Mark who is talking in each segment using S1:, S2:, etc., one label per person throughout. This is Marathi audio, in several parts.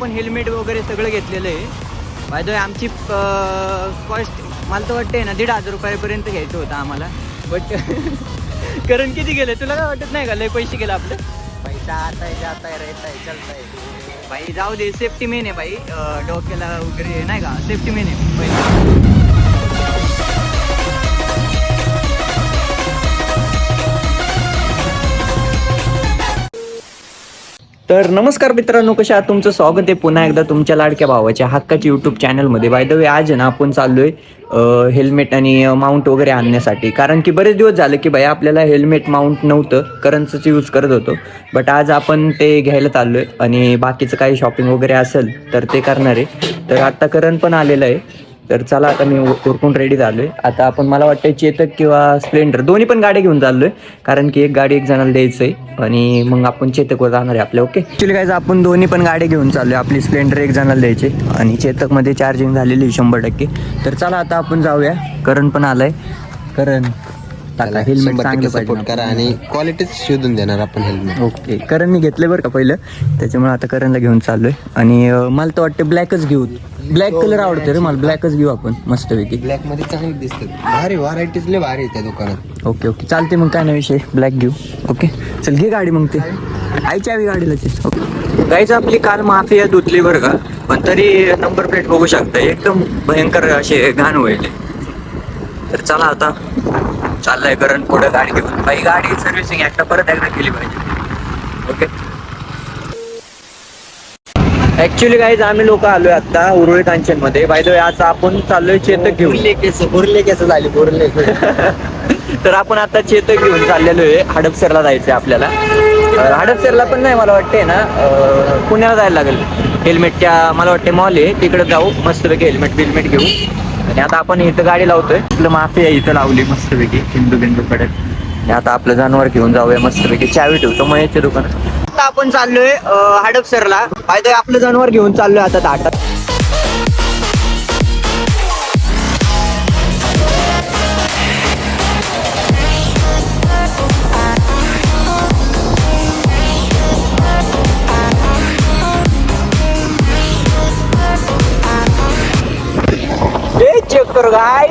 S1: आपण हेल्मेट वगैरे सगळं घेतलेलं आहे. बाय आमची कॉस्ट मला तर वाटते ना दीड हजार रुपयापर्यंत घ्यायचं होतं आम्हाला. बट कारण किती गेलं? तुला काय वाटत नाही का? लय पैसे गेले आपलं?
S2: पैसा आता है जाता है रहता है चलता है
S1: बाई जाऊ दे सेफ्टी मेन आहे बाई डोक्याला वगैरे नाही का? सेफ्टी मेन आहे. पहिलं तर नमस्कार मित्रांनो कशा आहात? तुमचं स्वागत आहे पुन्हा एकदा तुमच्या लाडक्या भावाच्या हक्काच्या यूट्यूब चॅनलमध्ये बाय द वे आज ना आपण चाललो आहे हेल्मेट आणि माउंट वगैरे आणण्यासाठी. कारण की बरेच दिवस झाले की बाई आपल्याला हेल्मेट माउंट नव्हतं करंटच यूज करत होतो. बट आज आपण ते घ्यायला चाललो आहे आणि बाकीचं काही शॉपिंग वगैरे असेल तर ते करणार आहे. तर आत्ता करण पण आलेलं आहे. तर चला आता मी उरकून रेडी झालोय. आता आपण मला वाटतं चेतक किंवा स्प्लेंडर दोन्ही पण गाड्या घेऊन चाललोय. कारण की एक गाडी एक जणाला द्यायचं आहे आणि मग आपण चेतकवर जाणार आहे आपल्या ओके ॲक्च्युली काय आपण दोन्ही पण गाड्या घेऊन चाललोय. आपली स्प्लेंडर एक जणाला द्यायचे आणि चेतकमध्ये चार्जिंग झालेली आहे शंभर टक्के. तर चला आता आपण जाऊया. करण पण आलाय. करण. टाका हेल्मेट चांगलं
S2: सपोर्ट करा आणि क्वालिटीच शोधून देणार आपण हेल्मेट
S1: ओके करण मी घेतलं बरं का पहिलं? त्याच्यामुळे आता करणला घेऊन चाललोय. आणि अं, मला तर वाटतं ब्लॅकच घेऊ. ब्लॅक कलर आवडतो रे मला ब्लॅकच घेऊ आपण मस्तपैकी.
S2: ब्लॅकमध्ये चांगले दिसतात. भारी व्हरायटीज लय भारी आहे त्या दुकानात.
S1: Okay okay. चालते मग काय नाही विषय? ब्लॅक घेऊ. ओके. चल घे गाडी मग ते. आईच्या हवी गाडीला ओके. गाईचं आपली काल माफिया धुतली बरं का? पण तरी नंबर प्लेट बघू शकता. एकदम भयंकर असे घाण होईल. तर चला आता. चाललंय करण पुढं गाडी घेऊन. बाई गाडी सर्व्हिसिंग एकदा परत एकदा केली पाहिजे. ओके ऍक्च्युली गाईज आम्ही लोक आलोय आता उरुळी कांचनमध्ये बाय द आज आपण चाललोय चेतक घेऊन.
S2: केस बुरले केस झाले बुरले
S1: तर आपण आता चेतक घेऊन चाललेलो आहे. हडपसरला जायचंय आपल्याला. हडपसरला पण नाही मला वाटते ना. पुण्याला जायला लागेल. हेल्मेटच्या मला वाटते मॉल आहे. तिकडे जाऊ. मस्तपैकी हेल्मेट बिल्मेट घेऊ. आणि आता आपण इथं गाडी लावतोय. आपलं माफी आहे इथं लावली मस्तपैकी हिंदू बिंदू कडे आणि आता आपलं जनावर घेऊन जाऊया मस्तपैकी. चावी ठेवतो मयाच्या दुकानात आता आपण चाललोय हडपसरला. फायदा आपलं जनावर घेऊन चाललोय आता ताटात. कर गाय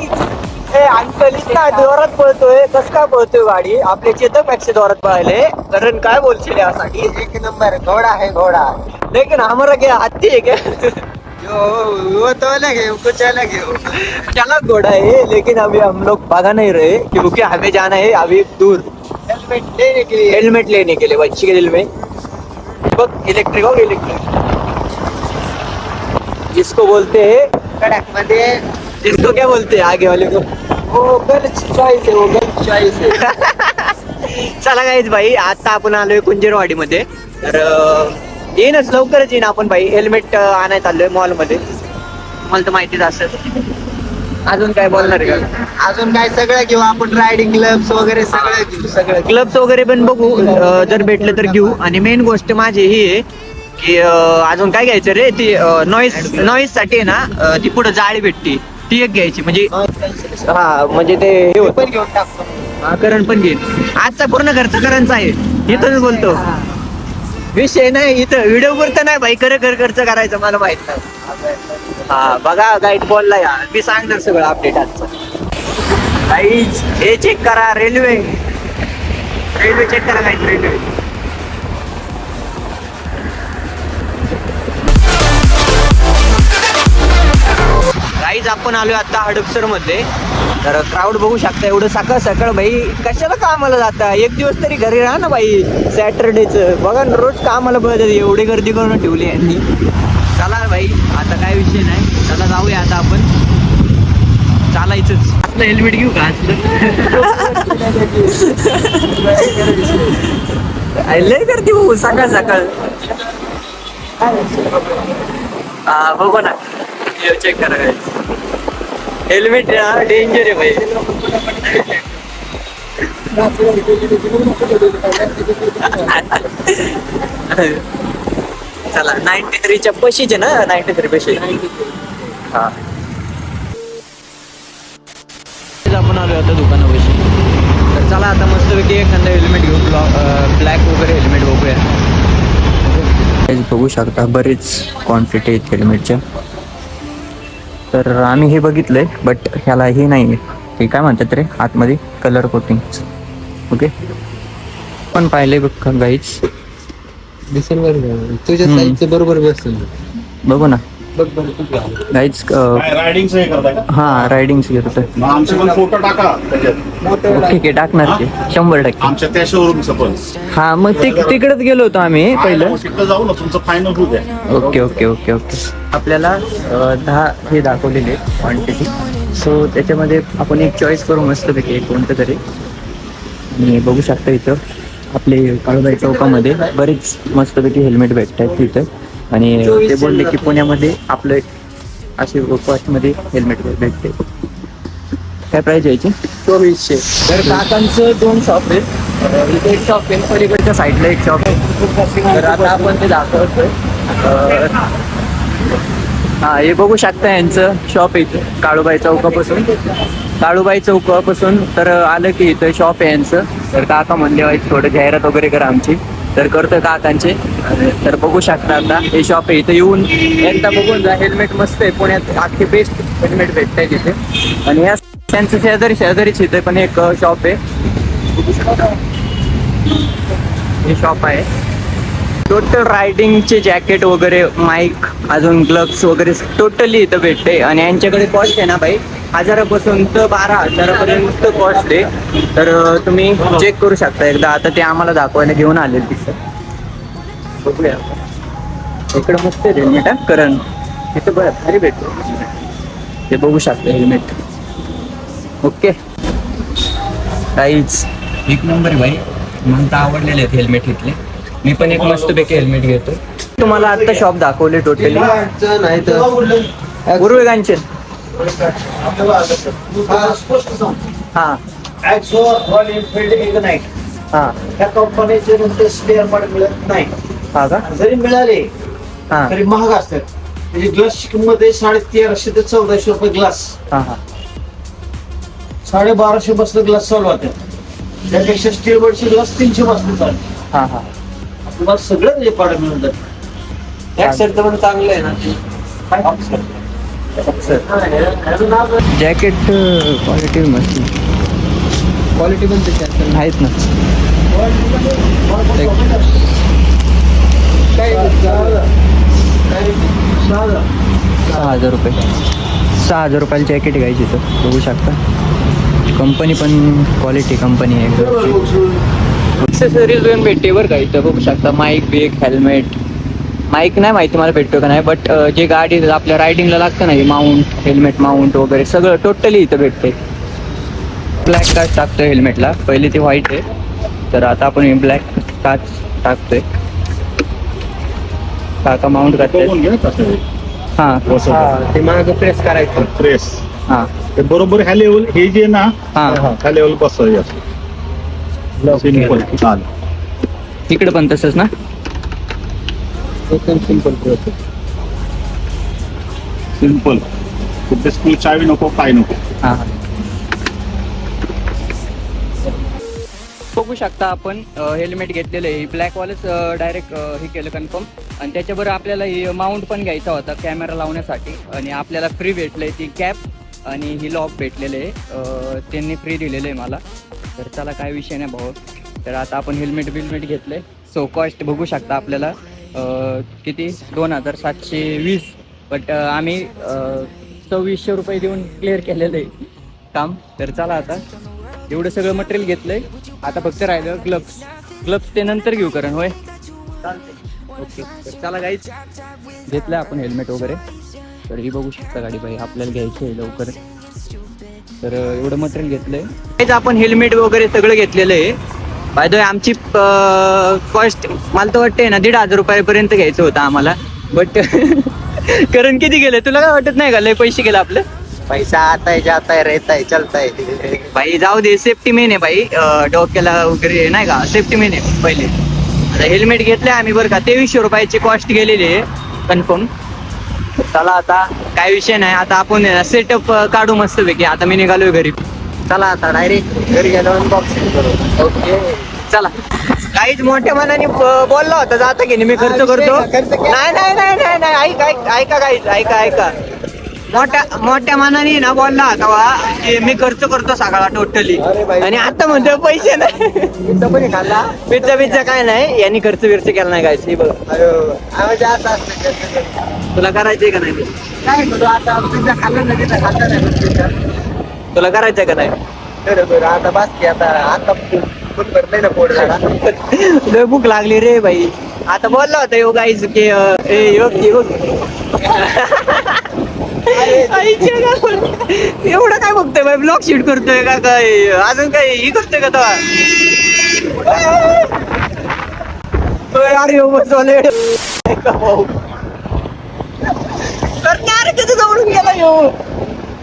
S1: ए अंकल इतका जोरात पळतोय. कस काय पळतोय गाडी? आपल्या चेतकपेक्षा जोरात पळायले. कारण काय बोलशील यासाठी?
S2: एक नंबर. घोडा है घोडा.
S1: लेकिन हमारा क्या हाथी है क्या?
S2: यो वो तो अलग है कुछ अलग है
S1: चला घोड़ा है लेकिन अभी हम लोग भागा नहीं रहे क्योंकि हमें जाना है अभी दूर.
S2: हेल्मेट लेने के लिए.
S1: हेलमेट लेने के लिए बच्ची के दिल में इलेक्ट्रिक और इलेक्ट्रिक जिसको बोलते हैं
S2: कडकमध्ये
S1: जिसको क्या बोलते हैं आगे वाले को?
S2: वो गर्ल्स चॉईस है वो गर्ल्स चॉईस है।
S1: चला काहीच भाई आता आपण आलोय कुंजरवाडी मध्ये तर येईनच लवकरच येईन आपण भाई. हेल्मेट आणायला चाललोय मॉलमध्ये मला तर माहितीच असेल. अजून काय बोलणार आहे? का
S2: अजून काय सगळं घेऊ? आपण रायडिंग ग्लव्स वगैरे सगळं घेऊ सगळं
S1: क्लब्स वगैरे पण बघू. जर भेटलं तर घेऊ. आणि मेन गोष्ट माझी ही आहे की अजून काय घ्यायचं रे? ती नॉईस नॉईससाठी आहे ना ती पुढे जाळी भेटती. ती एक घ्यायची म्हणजे हा म्हणजे ते हे होत.
S2: पण घेऊन टाकतो.
S1: हा करण पण घेईन आजचा पूर्ण खर्च करणचा आहे. इथंच बोलतो. विषय नाही इथं व्हिडिओ पुरतं नाही भाई खरं खरं खर्च करायचं मला माहीत नाही. हा बघा गाईड बोलला या. मी सांगणार सगळं अपडेट आजचं. हे चेक करा रेल्वे रेल्वे चेक करा रेल्वे गाईज आपण आलोय आता हडपसरमध्ये तर क्राऊड बघू शकता एवढं सकाळ सकाळ भाई. कशाला कामाला जाता? एक दिवस तरी घरी राहा ना बाई सॅटरडेच बघा ना रोज कामाला बघत एवढी गर्दी करून ठेवली यांनी. चला भाई आता काय विषय नाही. चला जाऊया आता आपण. चालायचंच. आपलं हेल्मेट घेऊ का लय गर्दी भाऊ सकाळ सकाळ. बघू ना. चेक करा हेल्मेट डेंजर आहे भाई. चला नाईन्टी थ्रीच्या पशीचे ना नाईन्टी थ्री पशी. हा. आपण आलो आता दुकानापाशी. तर चला आता मस्तपैकी एखादा हेल्मेट घेऊन ब्लॅक वगैरे हेल्मेट बघूया. बघू शकता बरेच क्वांटिटी आहेत हेल्मेटच्या तर आम्ही हे बघितलंय बट ह्याला हे नाही आहे ते काय म्हणतात रे? आतमध्ये कलर कोटिंग ओके पण पाहिले बघ गाईच
S2: दिसेल बरं तुझ्या. साईजचं बरोबर बसेल
S1: बघू ना.
S3: काय रायडिंगचं हे करताय का?
S1: हा रायडिंग
S3: मग आमचे पण फोटो टाका
S1: ओके ओके टाकणार ते शंभर टक्के.
S3: आमच्या त्या शोरूमचं पण.
S1: हा मग ते तिकडेच गेलो होतो आम्ही पहिलं.
S3: तिकडे जाऊ ना तुमचं फायनल होऊ द्या.
S1: Okay okay okay okay. आपल्याला अ, दहा हे दाखवलेले क्वांटिटी सो त्याच्यामध्ये आपण एक चॉईस करू मस्तपैकी एक कोणतं तरी. आणि बघू शकता इथं आपले काळूबाई चौकामध्ये बरेच मस्तपैकी हेल्मेट भेटत आहेत तिथं. आणि ते बोलले की पुण्यामध्ये आपलं असे कॉस्टमध्ये हेल्मेट भेटते. काय प्राईज यायची
S2: चोवीसशे.
S1: तर काकांचं दोन शॉप आहेत. इथे एक शॉप आहे पलीकडच्या साईडला एक शॉप आहे. तर आता आपण ते दाखवतोय. हा हे बघू शकता यांचं शॉप आहे इथं काळूबाई चौकापासून. काळूबाई चौकापासून तर आलं की इथं शॉप आहे यांचं. तर काका म्हणले "वाईट थोडं जाहिरात वगैरे करा आमची. तर करतोय काकांचे अ, तर बघू शकता आता. हे शॉप आहे इथे येऊन एकदा बघून जा. हेल्मेट मस्त आहे पुण्यात अख्खे बेस्ट हेल्मेट भेटत आहे तिथे. आणि या त्यांचं शेजारी शेजारीच इथे पण एक शॉप आहे. हे शॉप आहे. टोटल रायडिंगचे जॅकेट वगैरे माईक अजून ग्लव्स वगैरे टोटली इथं भेटते आणि यांच्याकडे कॉस्ट आहे ना बाई हजारापासून तर बारा हजारापर्यंत कॉस्ट आहे. तर तुम्ही चेक करू शकता एकदा. आता ते आम्हाला दाखवायला घेऊन आले तिथं. बघूया. इकडं मस्त हेल्मेट आहे करण. तिथं बरं भारी भेटतो. ते बघू शकता हेल्मेट ओके. काहीच एक नंबर भाई. मला तर आवडलेले आहेत हेल्मेट इथले. मी पण एक मस्त पैकी हेल्मेट घेतो तुम्हाला आता शॉप दाखवले टोटली
S2: अडचण हा, स्पष्ट.
S1: हा.
S2: Axo, Royal Enfield, Ignite.
S1: हा.
S2: या कंपनीचे स्पेअर पार्ट मिळत नाही.
S1: हा का?
S2: जरी मिळाले
S1: हा.
S2: तरी महाग असतात. म्हणजे ग्लासची किंमत आहे साडे तेराशे ते चौदाशे रुपये ग्लास
S1: हा हा.
S2: साडे बाराशे बसलं ग्लास चालू होत्या त्यापेक्षा स्टील बर्डचे ग्लास तीनशे बसले चालू.
S1: हा हा.
S2: तुम्हाला सगळं त्याचे पाडे मिळून जातात ऍक्सेंट पण चांगलं आहे ना.
S1: जॅकेट क्वालिटी मस्त
S2: क्वालिटी पण त्याची
S1: आहेत ना. सहा हजार रुपये. सहा हजार रुपयाला जॅकेट घ्यायची तर बघू शकता. कंपनी पण क्वालिटी कंपनी आहे. एक्सेसरीज पण भेटते बरं का इथं. बघू शकता माईक बेक हेल्मेट माईक नाही माहिती मला भेटतो का नाही बट जे गाडी आपल्या रायडिंगला लागतं ना माउंट हेल्मेट माउंट वगैरे सगळं टोटली इथं भेटते ब्लॅक काच टाकतोय हेल्मेटला पहिले ते व्हाईट आहे. तर आता आपण ब्लॅक काच टाकतोय. काका माउंट करतोय. हा.
S2: ते मागं प्रेस करायचं.
S3: प्रेस
S1: हा.
S3: ते बरोबर ह्या लेवल हे जे ना
S1: हा.
S3: ह्या लेवल बसवायचं.
S1: इकडे पण तसंच ना?
S2: एकदम सिंपल.
S3: सिंपल कुठे स्कूल चावी नको काय नको.
S1: हा हा. बघू शकता आपण हेल्मेट घेतलेलं आहे. ब्लॅकवालच डायरेक्ट हे केलं कन्फर्म आणि त्याच्याबरोबर आपल्याला ही माउंट पण घ्यायचा होता कॅमेरा लावण्यासाठी. आणि आपल्याला फ्री भेटलंय ती कॅप आणि ही लॉक भेटलेले आहे. त्यांनी फ्री दिलेलं आहे मला. तर त्याला काय विषय नाही भाऊ. तर आता आपण हेल्मेट बिल्मेट घेतलंय. सो कॉस्ट बघू शकता आपल्याला. किती? दोन हजार सातशे वीस. बट आम्ही सव्वीसशे रुपये देऊन क्लिअर केलेलं आहे काम. तर चला आता. एवढं सगळं मटेरियल घेतलंय. आता फक्त राहिलं ग्लब्स ग्लब्स ते नंतर घेऊ कारण होय? ओके तर चला गाईच घेतलं आपण हेल्मेट वगैरे. तर ही बघू शकता गाडी बाई आपल्याला घ्यायची आहे लवकर. तर एवढं मटेरियल घेतलंय. आपण हेल्मेट वगैरे सगळं घेतलेलं आहे. बाय द आमची कॉस्ट मला तर वाटते ना दीड हजार रुपयापर्यंत घ्यायचं होतं आम्हाला. बट कारण किती गेले? तुला काय वाटत नाही का? लय पैसे गेले आपलं?
S2: पैसा आता है जाता है रहता है चलता है
S1: भाई जाऊ दे सेफ्टी मेन आहे भाई. डोक्याला वगैरे नाही का? सेफ्टी मेन आहे पहिले. आता हेल्मेट घेतले आम्ही बरं का? तेवीसशे रुपयाची कॉस्ट गेलेली आहे. कन्फर्म चला आता काय विषय नाही. आता आपण सेटअप काढू मस्त पैकी आता मी निघालोय घरी. चला आता डायरेक्ट
S2: घरी गेल्यावर अनबॉक्सिंग करू.
S1: ओके चला. काहीच मोठ्या मनाने बोलला होता जाता की नाही मी खर्च करतो. नाही नाही नाही नाही नाही ऐका ऐका ऐका काहीच ऐका ऐका. मोठ्या मोठ्या मनाने ना बोलला होता वा की मी खर्च करतो सगळा टोटली आणि आता म्हणतो पैसे नाही.
S2: खाल्ला?
S1: पिझ्झा पिझ्झा काय नाही यांनी खर्च बिर्च केला नाही काय बघ. तुला करायचंय का नाही?
S2: काय आता? पिझ्झा खाल्ला नाही.
S1: तुला करायचंय का नाही?
S2: बरं बरं आता बस की आता आता ना पोट झाला
S1: लय भूक लागली रे बाई. आता बोलला होता योग गाईज की अं, ए योग योग आईच्या गावात. एवढं काय बघतोय बाई? ब्लॉक शीट करतोय का काय? अजून काय ही करतोय का ओय, अरे करणार किती जवळून गेला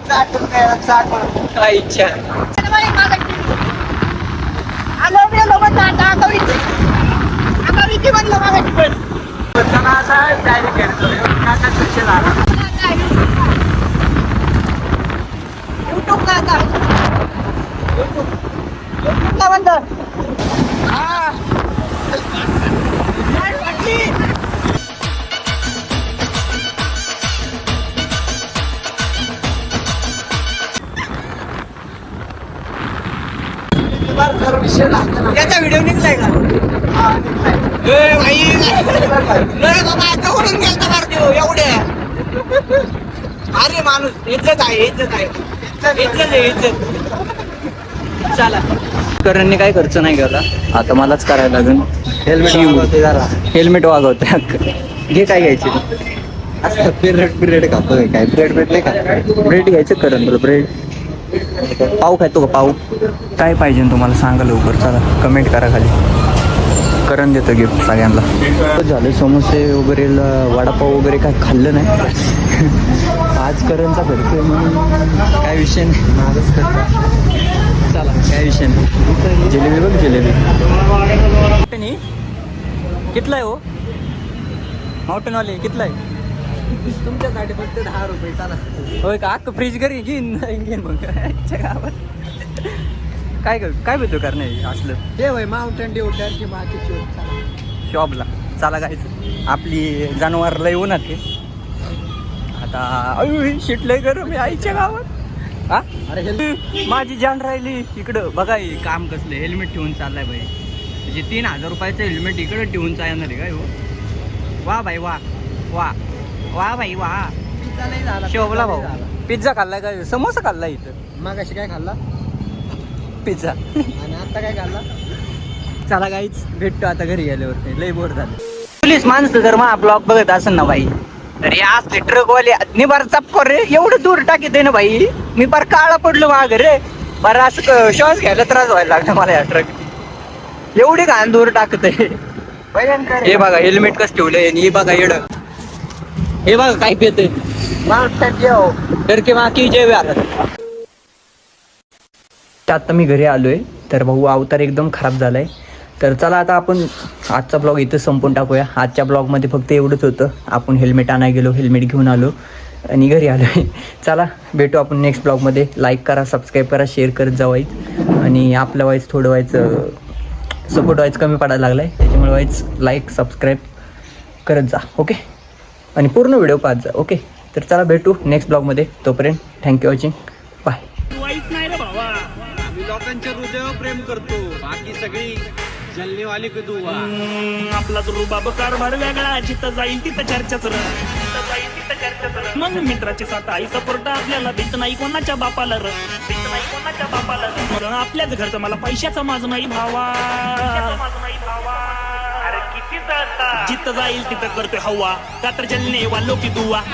S1: यो
S2: साठ रुपये साठ रुपये.
S1: आईच्या
S2: चला असा direct घेतो. काका special आला.
S1: याचा व्हिडिओ निघलाय का ए, भाई नाही बाबा जवळून गेलता मार देऊ एवढ्या. अरे माणूस इज्जत आहे इज्जत आहे. इज्जत आहे इज्जत. चला. करणने काय खर्च नाही केला. आता मलाच करायला लागेल.
S2: वागवते जरा.
S1: हेल्मेट वागवतोय. घे काय घ्यायचे?
S2: असं पिरियड पिरियड खातोय काय? पिरियड पिरियड नाही खात
S1: ब्रेड घ्यायचं करण तुला ब्रेड पाव खायतो का पाव काय पाहिजे तुम्हाला? सांगा लवकर चला. कमेंट करा खाली. करण देतो गिफ्ट सगळ्यांना. झालं समोसे वगैरे वडापाव वगैरे काय खाल्लं नाही. आज करणचा खर्च आहे म्हणून काय विषय नाही. माझंच खर्च. चला काय विषय नाही. जिलेबी बघ जिलेबी. कितला आहे हो? माउंटेनवाले कितला आहे?
S2: तुमच्यासाठी फक्त दहा रुपये चाला.
S1: होय का? अख्खं फ्रीज घरी घेईन घेईन मग. आजच्या गावात. काय कर काय भेटतो करणार असलं?
S2: ते वय माउंटेन ड्यू टर्की मार्केट
S1: शॉपला चला. गायचं आपली जनावर लय उन्हात ते आता अयो शिट लय गरम आहे आईच्या गावात. हा?
S2: अरे
S1: माझी जान राहिली इकडं. बघा हे काम कसलं हेल्मेट ठेवून चाललाय भाई म्हणजे तीन हजार रुपयाचं हेल्मेट इकडं ठेवून चालणार आहे काय हो? वा भाई वा. वा. वा भाई वा.
S2: पिझ्झा नाही झाला
S1: शोभला भाऊ. पिझ्झा खाल्लाय काय समोसा खाल्लाय इथं.
S2: मग काय खाल्ला?
S1: पिझ्झा.
S2: आणि आता काय खाल्ला?
S1: चला काहीच भेटतो आता घरी गेल्यावर लय बोर झालं. पोलीस माणसं जर मा ब्लॉग बघत असेल ना बाई तर हे असले ट्रक वाले निबार चपकर रे. एवढं दूर टाकीत ना बाई. मी बार काळा पडलो माग रे. बरं असं क- श्वास घ्यायला त्रास व्हायला लागला मला या ट्रक एवढी घाण दूर टाकत आहे. हे बघा हेल्मेट कसं ठेवलंय आणि हे बघा येड. हे बघा काय पेत जय आता मी घरी आलोय. तर भाऊ अवतार एकदम खराब झालाय. तर चला आता आपण आजचा ब्लॉग इथं संपून टाकूया. आजच्या ब्लॉगमध्ये फक्त एवढंच होतं. आपण हेल्मेट आणाय गेलो हेल्मेट घेऊन आलो आणि घरी आलोय. चला भेटू आपण नेक्स्ट ब्लॉगमध्ये लाईक करा सबस्क्राईब करा शेअर करत जावायच आणि आपलं वाईज थोडं व्हायचं सपोर्ट व्हायचं कमी पडायला लागलाय. त्याच्यामुळे वाईज लाईक सबस्क्राईब करत जा. ओके आणि पूर्ण व्हिडिओ पाहत जा ओके? तर चला भेटू नेक्स्ट ब्लॉगमध्ये तोपर्यंत थँक्यू वॉचिंग बाय
S2: मी लोकांच्या हृदयावर प्रेम करतो. बाकी सगळी जलनेवाली कदू
S4: आपला तो रुबाब कारभार वेगळा. जिथं जाईल तिथं चर्चाच र जिथं जाईल तिथं चर्चाच र मग मित्राचे साथ आई सपोर्ट आपल्याला. भीत नाही कोणाच्या बापाला र. भीत नाही कोणाच्या बापाला र. आपल्याच घरचं. मला पैशाचा माझ नाही भावा. जिथं जाईल तिथं करतोय हवा. का तर जलने वालो की दुवा.